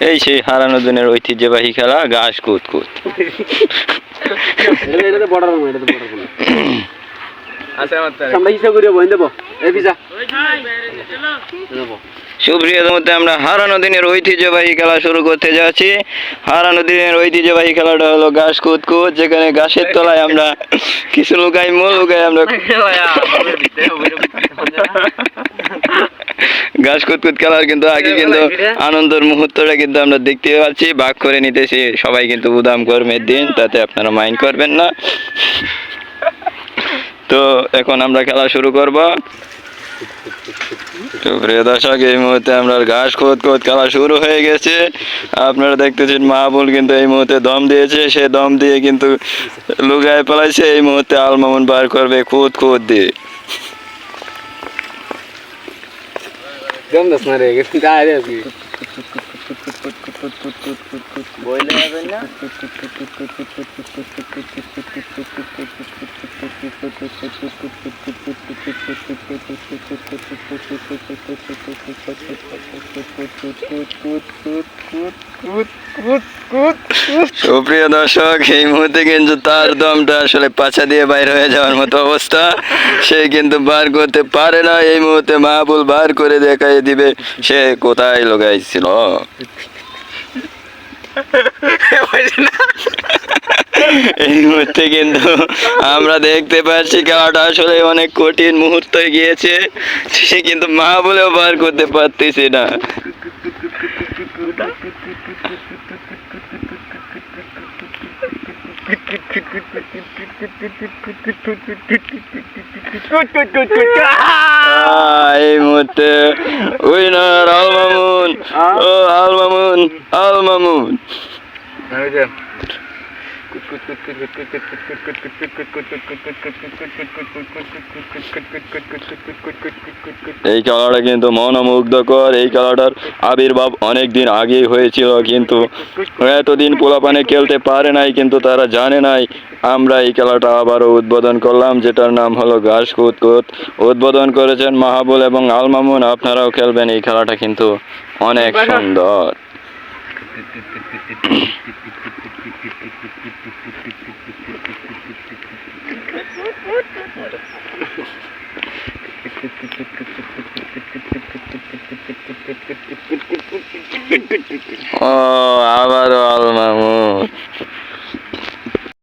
এই সেই হারানো দিনের ঐতিহ্যবাহী খেলা ঘাস দেবো। সুপ্রিয় মধ্যে আমরা হারানো দিনের ঐতিহ্যবাহী খেলা শুরু করতে যাচ্ছি। হারানো দিনের ঐতিহ্যবাহী খেলাটা হলো ঘাস কুত কুত যেখানে ঘাসের তলায় আমরা কিছু লুকাই মূল লুকাই আমরা ঘাস কুতকুত খেলার কিন্তু আগে কিন্তু আনন্দের মুহূর্তটা কিন্তু আমরা দেখতে পাচ্ছি। ভাগ করে নিতেছি সবাই কিন্তু উদাম কর্মের দিন তাতে আপনারা মাইন্ড করবেন না। তো এখন আমরা খেলা শুরু করব। তো প্রিয় দর্শক এই মুহূর্তে আমরা ঘাস খোদ খোদ খেলা শুরু হয়ে গেছে। আপনারা দেখতেছেন মাহবুল কিন্তু এই মুহূর্তে দম দিয়েছে। সে দম দিয়ে কিন্তু লুগায় পালাইছে এই মুহূর্তে আলমামুন বার করবে খুদ খুদ দিয়ে। दम नसणार आहे काय সুপ্রিয় দর্শক, এই মুহূর্তে কিন্তু তার দমটা আসলে পাছা দিয়ে বাইর হয়ে যাওয়ার মতো অবস্থা। সে কিন্তু বার করতে পারে না। এই মুহূর্তে মাহবুল বার করে দেখাই দিবে, সে কোথায় লগাইছিল এই মুহূর্তে কিন্তু আমরা দেখতে পাচ্ছি খেলাটা আসলে অনেক কঠিন মুহূর্ত গিয়েছে, সে কিন্তু মা বলেও বার করতে পারতেছি না। আহ, এই মুহূর্তে উইনার আল মামুন ও আল মামুন আল মামুন এই খেলাটা কিন্তু মনোমুগ্ধকর, এই খেলাটার আবির্ভাব অনেক দিন আগেই হয়েছিল, কিন্তু এতদিন পোলাপানে খেলতে পারে নাই, কিন্তু তারা জানে নাই। আমরা এই খেলাটা আবারও উদ্বোধন করলাম, যেটার নাম হলো ঘাস কুত উদ্বোধন করেছেন মাহাবুল এবং আলমামুন আপনারাও খেলবেন, এই খেলাটা কিন্তু অনেক সুন্দর। ও আবার আলমামুন